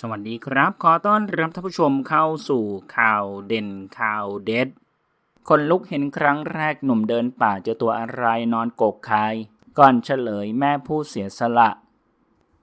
สวัสดีครับ ขอต้อนรับท่านผู้ชมเข้าสู่ข่าวเด่นข่าวเด็ด คนลุกเห็นครั้งแรกหนุ่มเดินป่าเจอตัวอะไรนอนกกคาย ก่อนเฉลยแม่ผู้เสียสละ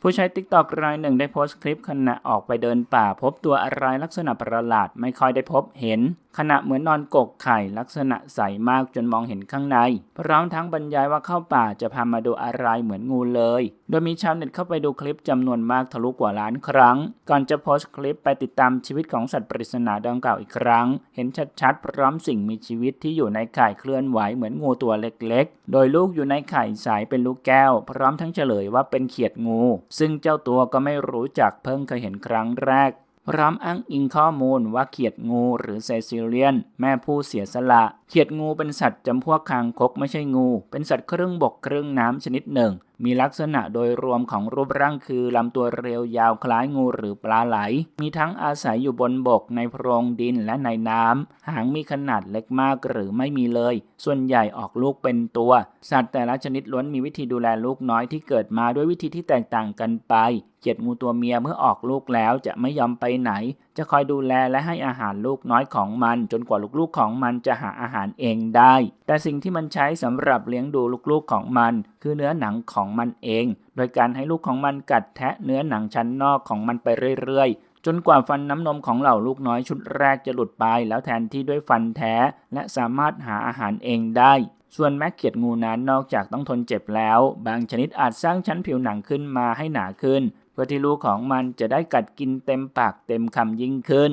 ผู้ใช้ติ๊กตอกรายหนึ่งได้โพสต์คลิปขณะออกไปเดินป่าพบตัวอะไรลักษณะประหลาดไม่ค่อยได้พบเห็น ขณะเหมือนนอนกกไข่ลักษณะใสมากจนมองเห็นข้างใน พร้อมทั้งบรรยายว่าเข้าป่าจะพามาดูอะไรเหมือนงูเลย โดยมีชาวเน็ตเข้าไปดูคลิปจำนวนมากทะลุกว่าล้านครั้ง ก่อนจะโพสต์คลิปไปติดตามชีวิตของสัตว์ปริศนาดังกล่าวอีกครั้ง เห็นชัดๆ พร้อมสิ่งมีชีวิตที่อยู่ในไข่เคลื่อนไหวเหมือนงูตัวเล็กๆ โดยลูกอยู่ในไข่สายเป็นลูกแก้ว พร้อมทั้งเฉลยว่าเป็นเขียดงู ซึ่งเจ้าตัวก็ไม่รู้จักเพิ่งเคยเห็นครั้งแรกพร้อมอ้างอิงข้อมูลว่าเขียดงูหรือเซซิเลียน แม่ผู้เสียสละ เขียดงูเป็นสัตว์จำพวกคางคกไม่ใช่งู เป็นสัตว์ครึ่งบกครึ่งน้ำชนิดหนึ่ง มีลักษณะโดยรวมของรูปร่างคือลำตัวเรียวยาวคล้ายงูหรือปลาไหล มีทั้งอาศัยอยู่บนบกในโพรงดินและในน้ำ หางมีขนาดเล็กมากหรือไม่มีเลย ส่วนใหญ่ออกลูกเป็นตัว สัตว์แต่ละชนิดล้วนมีวิธีดูแลลูกน้อยที่เกิดมาด้วยวิธีที่แตกต่างกันไปเขียดงูตัวเมียเมื่อออกลูกแล้วจะไม่ยอมไปไหน จะคอยดูแลและให้อาหารลูกน้อยของมัน จนกว่าลูกๆของมันจะหาอาหารเองได้ แต่สิ่งที่มันใช้สำหรับเลี้ยงดูลูกๆของมัน คือเนื้อหนังของมันเอง โดยการให้ลูกของมันกัดแทะเนื้อหนังชั้นนอกของมันไปเรื่อยๆ จนกว่าฟันน้ำนมของเหล่าลูกน้อยชุดแรกจะหลุดไป แล้วแทนที่ด้วยฟันแท้ และสามารถหาอาหารเองได้ ส่วนแม่เขียดงูนั้นนอกจากต้องทนเจ็บแล้ว บางชนิดอาจสร้างชั้นผิวหนังขึ้นมาให้หนาขึ้น เพื่อที่ลูกของมันจะได้กัดกินเต็มปากเต็มคำยิ่งขึ้น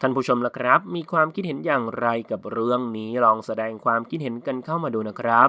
ท่านผู้ชมล่ะครับ มีความคิดเห็นอย่างไรกับเรื่องนี้ลองแสดงความคิดเห็นกันเข้ามาดูนะครับ